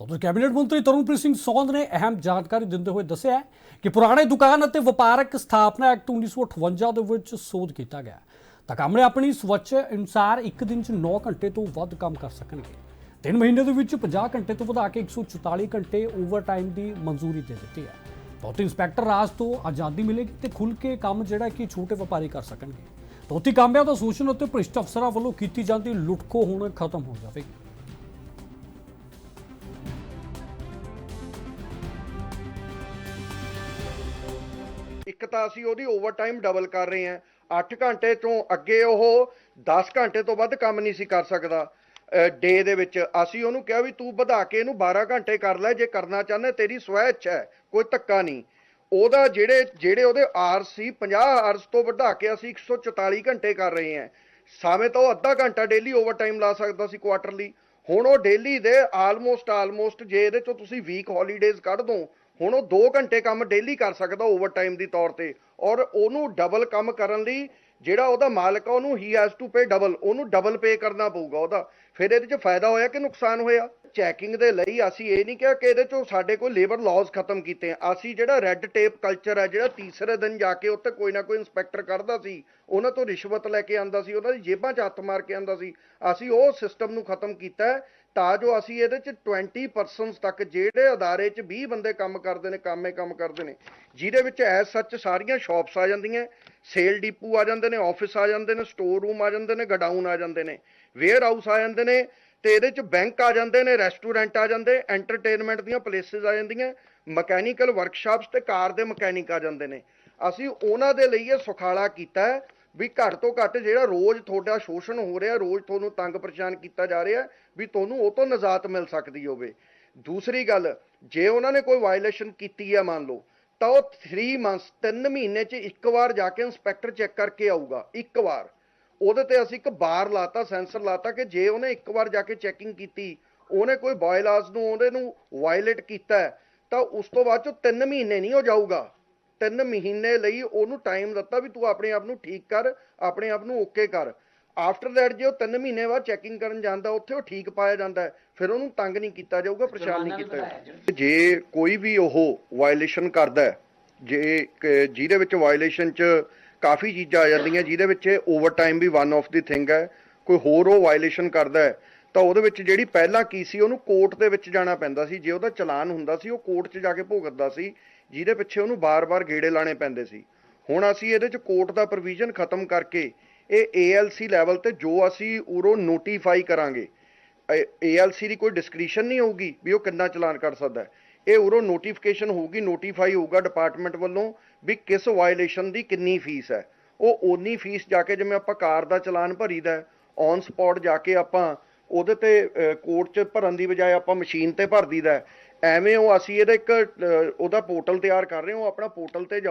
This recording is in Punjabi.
ਤਾਂ ਉਧਰ ਕੈਬਨਿਟ ਮੰਤਰੀ ਤਰਨਪ੍ਰੀਤ ਸਿੰਘ ਸੌਂਦ ਨੇ ਅਹਿਮ ਜਾਣਕਾਰੀ ਦਿੰਦੇ ਹੋਏ ਦੱਸਿਆ ਕਿ ਪੁਰਾਣੇ ਦੁਕਾਨ ਅਤੇ ਵਪਾਰਕ ਸਥਾਪਨਾ ਐਕਟ 1958 ਦੇ ਵਿੱਚ ਸੋਧ ਕੀਤਾ ਗਿਆ ਤਾਂ ਕਾਮਰੇ ਆਪਣੀ ਸਵੱਛ ਅਨੁਸਾਰ ਇੱਕ ਦਿਨ 'ਚ 9 ਘੰਟੇ ਤੋਂ ਵੱਧ ਕੰਮ ਕਰ ਸਕਣਗੇ। ਤਿੰਨ ਮਹੀਨੇ ਦੇ ਵਿੱਚ 50 ਘੰਟੇ ਤੋਂ ਵਧਾ ਕੇ 144 ਘੰਟੇ ਓਵਰਟਾਈਮ ਦੀ ਮਨਜ਼ੂਰੀ ਦੇ ਦਿੱਤੀ ਹੈ। ਬਹੁਤ ਇੰਸਪੈਕਟਰ ਰਾਜ ਤੋਂ ਆਜ਼ਾਦੀ ਮਿਲੇਗੀ ਤੇ ਖੁੱਲ੍ਹ ਕੇ ਕੰਮ ਜਿਹੜਾ ਕਿ ਛੋਟੇ ਵਪਾਰੀ ਕਰ ਸਕਣਗੇ। ਤੋਤੀ ਕਾਮਿਆਂ ਦਾ ਸ਼ੋਸ਼ਣ ਅਤੇ ਭ੍ਰਿਸ਼ਟ ਅਫਸਰਾਂ ਵੱਲੋਂ ਕੀਤੀ ਜਾਂਦੀ ਲੁੱਟਖੋ ਹੁਣ ਖਤਮ ਹੋ ਜਾਵੇਗੀ। ਇੱਕ ਤਾਂ ਅਸੀਂ ਉਹਦੀ ਓਵਰਟਾਈਮ ਡਬਲ ਕਰ ਰਹੇ ਹਾਂ। 8 ਘੰਟੇ ਤੋਂ ਅੱਗੇ ਉਹ 10 ਘੰਟੇ ਤੋਂ ਵੱਧ ਕੰਮ ਨਹੀਂ ਸੀ ਕਰ ਸਕਦਾ। ਡੇ ਦੇ ਵਿੱਚ ਅਸੀਂ ਉਹਨੂੰ ਕਿਹਾ ਵੀ ਤੂੰ ਵਧਾ ਕੇ ਇਹਨੂੰ 12 ਘੰਟੇ ਕਰ ਲੈ, ਜੇ ਕਰਨਾ ਚਾਹੁੰਦਾ ਤੇਰੀ ਸਵੈ ਇੱਛਾ ਹੈ, ਕੋਈ ਧੱਕਾ ਨਹੀਂ। ਉਹਦਾ ਜਿਹੜੇ ਜਿਹੜੇ ਉਹਦੇ ਆਰ ਸੀ 50 ਆਰਸ ਤੋਂ ਵਧਾ ਕੇ ਅਸੀਂ 144 ਘੰਟੇ ਕਰ ਰਹੇ ਹਾਂ। ਸਾਵੇਂ ਤਾਂ ਉਹ ਅੱਧਾ ਘੰਟਾ ਡੇਲੀ ਓਵਰਟਾਈਮ ਲਾ ਸਕਦਾ ਸੀ ਕੁਆਟਰਲੀ ਹੁਣ ਉਹ ਡੇਲੀ ਦੇ ਆਲਮੋਸਟ ਆਲਮੋਸਟ ਜੇ ਇਹਦੇ ਚੋਂ ਤੁਸੀਂ ਵੀਕ ਹੌਲੀਡੇਜ਼ ਕੱਢ ਦੋ ਹੁਣ ਉਹ 2 ਘੰਟੇ ਕੰਮ ਡੇਲੀ ਕਰ ਸਕਦਾ ਓਵਰਟਾਈਮ ਦੀ ਤੌਰ ਤੇ। ਔਰ ਉਹਨੂੰ ਡਬਲ ਕੰਮ ਕਰਨ ਲਈ ਜਿਹੜਾ ਉਹਦਾ ਮਾਲਕ ਆ, ਉਹਨੂੰ ਹੀ ਹੈਜ਼ ਟੂ ਪੇ ਡਬਲ ਉਹਨੂੰ ਡਬਲ ਪੇ ਕਰਨਾ ਪਊਗਾ ਉਹਦਾ। ਫਿਰ ਇਹਦੇ 'ਚ ਫਾਇਦਾ ਹੋਇਆ ਕਿ ਨੁਕਸਾਨ ਹੋਇਆ? ਚੈਕਿੰਗ ਦੇ ਲਈ ਅਸੀਂ ਇਹ ਨਹੀਂ ਕਿਹਾ ਕਿ ਇਹਦੇ 'ਚੋਂ ਸਾਡੇ ਕੋਲ ਲੇਬਰ ਲਾਜ਼ ਖਤਮ ਕੀਤੇ ਆ। ਅਸੀਂ ਜਿਹੜਾ ਰੈੱਡ ਟੇਪ ਕਲਚਰ ਹੈ ਜਿਹੜਾ ਤੀਸਰੇ ਦਿਨ ਜਾ ਕੇ ਉੱਥੇ ਕੋਈ ਨਾ ਕੋਈ ਇਨਸਪੈਕਟਰ ਕਰਦਾ ਸੀ, ਉਹਨਾਂ ਤੋਂ ਰਿਸ਼ਵਤ ਲੈ ਕੇ ਆਂਦਾ ਸੀ, ਉਹਨਾਂ ਦੀ ਜੇਬਾਂ 'ਚ ਹੱਥ ਮਾਰ ਕੇ ਆਂਦਾ ਸੀ। ਅਸੀਂ ਉਹ ਸਿਸਟਮ ਨੂੰ ਖਤਮ ਕੀਤਾ ਤਾਂ ਜੋ ਅਸੀਂ ਇਹਦੇ 'ਚ 20% ਤੱਕ ਜਿਹੜੇ ਅਦਾਰੇ 'ਚ 20 ਬੰਦੇ ਕੰਮ ਕਰਦੇ ਨੇ, ਕੰਮੇ ਕੰਮ ਕਰਦੇ ਨੇ, ਜਿਹਦੇ ਵਿੱਚ ਐਸ ਸੱਚ ਸਾਰੀਆਂ ਸ਼ਾਪਸ ਆ ਜਾਂਦੀਆਂ ਸੇਲ ਡਿਪੂ ਆ ਜਾਂਦੇ ਨੇ ਆਫਿਸ ਆ ਜਾਂਦੇ ਨੇ ਸਟੋਰ ਰੂਮ ਆ ਜਾਂਦੇ ਨੇ ਗਡਾਊਨ ਆ ਜਾਂਦੇ ਨੇ ਵੇਅਰ ਹਾਊਸ ਆ ਜਾਂਦੇ ਨੇ ਤੇ ਇਹਦੇ 'ਚ ਬੈਂਕ ਆ ਜਾਂਦੇ ਨੇ ਰੈਸਟੋਰੈਂਟ ਆ ਜਾਂਦੇ ਐਂਟਰਟੇਨਮੈਂਟ ਦੀਆਂ ਪਲੇਸਿਸ ਆ ਜਾਂਦੀਆਂ ਮਕੈਨੀਕਲ ਵਰਕਸ਼ਾਪਸ ਤੇ ਕਾਰ ਦੇ ਮਕੈਨਿਕ ਆ ਜਾਂਦੇ ਨੇ। ਅਸੀਂ ਉਹਨਾਂ ਦੇ ਲਈ ਇਹ ਸੁਖਾਲਾ ਕੀਤਾ ਵੀ ਘੱਟ ਤੋਂ ਘੱਟ ਜਿਹੜਾ ਰੋਜ਼ ਤੁਹਾਡਾ ਸ਼ੋਸ਼ਣ ਹੋ ਰਿਹਾ, ਰੋਜ਼ ਤੁਹਾਨੂੰ ਤੰਗ ਪਰੇਸ਼ਾਨ ਕੀਤਾ ਜਾ ਰਿਹਾ, ਵੀ ਤੁਹਾਨੂੰ ਉਹ ਤੋਂ ਨਜ਼ਾਤ ਮਿਲ ਸਕਦੀ ਹੋਵੇ। ਦੂਸਰੀ ਗੱਲ, ਜੇ ਉਹਨਾਂ ਨੇ ਕੋਈ ਵਾਇਲੇਸ਼ਨ ਕੀਤੀ ਹੈ ਮੰਨ ਲਓ, ਤਾਂ ਉਹ 3 ਮੰਥਸ 3 ਮਹੀਨੇ 'ਚ ਇੱਕ ਵਾਰ ਜਾ ਕੇ ਇਨਸਪੈਕਟਰ ਚੈੱਕ ਕਰਕੇ ਆਊਗਾ, ਇੱਕ ਵਾਰ। ਉਹਦੇ ਤੇ ਅਸੀਂ ਇੱਕ ਬਾਰ ਲਾਤਾ ਸੈਂਸਰ ਲਾਤਾ ਕਿ ਜੇ ਉਹਨੇ ਇੱਕ ਵਾਰ ਜਾ ਕੇ ਚੈਕਿੰਗ ਕੀਤੀ ਉਹਨੇ ਕੋਈ ਬਾਇਲਾਜ਼ ਨੂੰ ਉਹਦੇ ਨੂੰ ਵਾਇਲੇਟ ਕੀਤਾ ਤਾਂ ਉਸ ਤੋਂ ਬਾਅਦ ਚੋਂ 3 ਮਹੀਨੇ ਨਹੀਂ ਹੋ ਜਾਊਗਾ। 3 ਮਹੀਨੇ ਲਈ ਉਹਨੂੰ ਟਾਈਮ ਦਿੱਤਾ ਵੀ ਤੂੰ ਆਪਣੇ ਆਪ ਨੂੰ ਠੀਕ ਕਰ ਆਪਣੇ ਆਪ ਨੂੰ ਓਕੇ ਕਰ। ਆਫਟਰ ਦੈਟ ਜੇ ਉਹ 3 ਮਹੀਨੇ ਬਾਅਦ ਚੈਕਿੰਗ ਕਰਨ ਜਾਂਦਾ ਉੱਥੇ ਉਹ ਠੀਕ ਪਾਇਆ ਜਾਂਦਾ ਹੈ, ਫਿਰ ਉਹਨੂੰ ਤੰਗ ਨਹੀਂ ਕੀਤਾ ਜਾਊਗਾ ਪਰੇਸ਼ਾਨ ਨਹੀਂ ਕੀਤਾ ਜਾਊਗਾ। ਜੇ ਕੋਈ ਵੀ ਉਹ ਵਾਇਲੇਸ਼ਨ ਕਰਦਾ ਹੈ ਜੇ ਜਿਹਦੇ ਵਿੱਚ ਵਾਇਲੇਸ਼ਨ 'ਚ ਕਾਫੀ ਚੀਜ਼ਾਂ ਆ ਜਾਂਦੀਆਂ, ਜਿਹਦੇ ਵਿੱਚ ਓਵਰਟਾਈਮ ਵੀ ਵਨ ਆਫ ਦੀ ਥਿੰਗ ਹੈ। ਕੋਈ ਹੋਰ ਉਹ ਵਾਇਲੇਸ਼ਨ ਕਰਦਾ ਹੈ, ਤਾਂ ਉਹਦੇ ਵਿੱਚ ਜਿਹੜੀ ਪਹਿਲਾਂ ਕੀ ਸੀ, ਉਹਨੂੰ ਕੋਰਟ ਦੇ ਵਿੱਚ ਜਾਣਾ ਪੈਂਦਾ ਸੀ। ਜੇ ਉਹਦਾ ਚਲਾਨ ਹੁੰਦਾ ਸੀ, ਉਹ ਕੋਰਟ 'ਚ ਜਾ ਕੇ ਭੁਗਤਦਾ ਸੀ, ਜਿਹਦੇ ਪਿੱਛੇ ਉਹਨੂੰ ਬਾਰ-ਬਾਰ ਗੇੜੇ ਲਾਣੇ ਪੈਂਦੇ ਸੀ। ਹੁਣ ਅਸੀਂ ਇਹਦੇ 'ਚ ਕੋਰਟ ਦਾ ਪ੍ਰੋਵੀਜ਼ਨ ਖਤਮ ਕਰਕੇ, ਇਹ ALC ਲੈਵਲ ਤੇ ਜੋ ਅਸੀਂ ਉਰੋਂ ਨੋਟੀਫਾਈ ਕਰਾਂਗੇ ALC ਦੀ ਕੋਈ ਡਿਸਕ੍ਰਿਸ਼ਨ ਨਹੀਂ ਹੋਊਗੀ ਵੀ ਉਹ ਕਿੰਨਾ ਚਲਾਨ ਕਰ ਸਕਦਾ ਹੈ। ਇਹ ਉਰੋਂ ਨੋਟੀਫਿਕੇਸ਼ਨ ਹੋਊਗੀ ਨੋਟੀਫਾਈ ਹੋਊਗਾ ਡਿਪਾਰਟਮੈਂਟ ਵੱਲੋਂ ਵੀ ਕਿਸ ਵਾਇਲੇਸ਼ਨ ਦੀ ਕਿੰਨੀ ਫੀਸ ਹੈ। ਉਹ ਓਨੀ ਫੀਸ ਜਾ ਕੇ ਜਿਵੇਂ ਆਪਾਂ ਕਾਰ ਦਾ ਚਲਾਨ ਭਰੀਦਾ ਔਨ ਸਪੌਟ ਜਾ ਕੇ ਆਪਾਂ ਉਹਦੇ ਤੇ ਕੋਰਟ 'ਚ ਭਰਨ ਦੀ ਬਜਾਏ ਆਪਾਂ ਮਸ਼ੀਨ ਤੇ ਭਰ ਦਈਦਾ ਐਵੇਂ ਉਹ ਅਸੀਂ ਇਹਦਾ ਇੱਕ ਉਹਦਾ ਪੋਰਟਲ ਤਿਆਰ ਕਰ ਰਹੇ ਹਾਂ, ਉਹ ਆਪਣਾ ਪੋਰਟਲ ਤੇ ਜਾਓ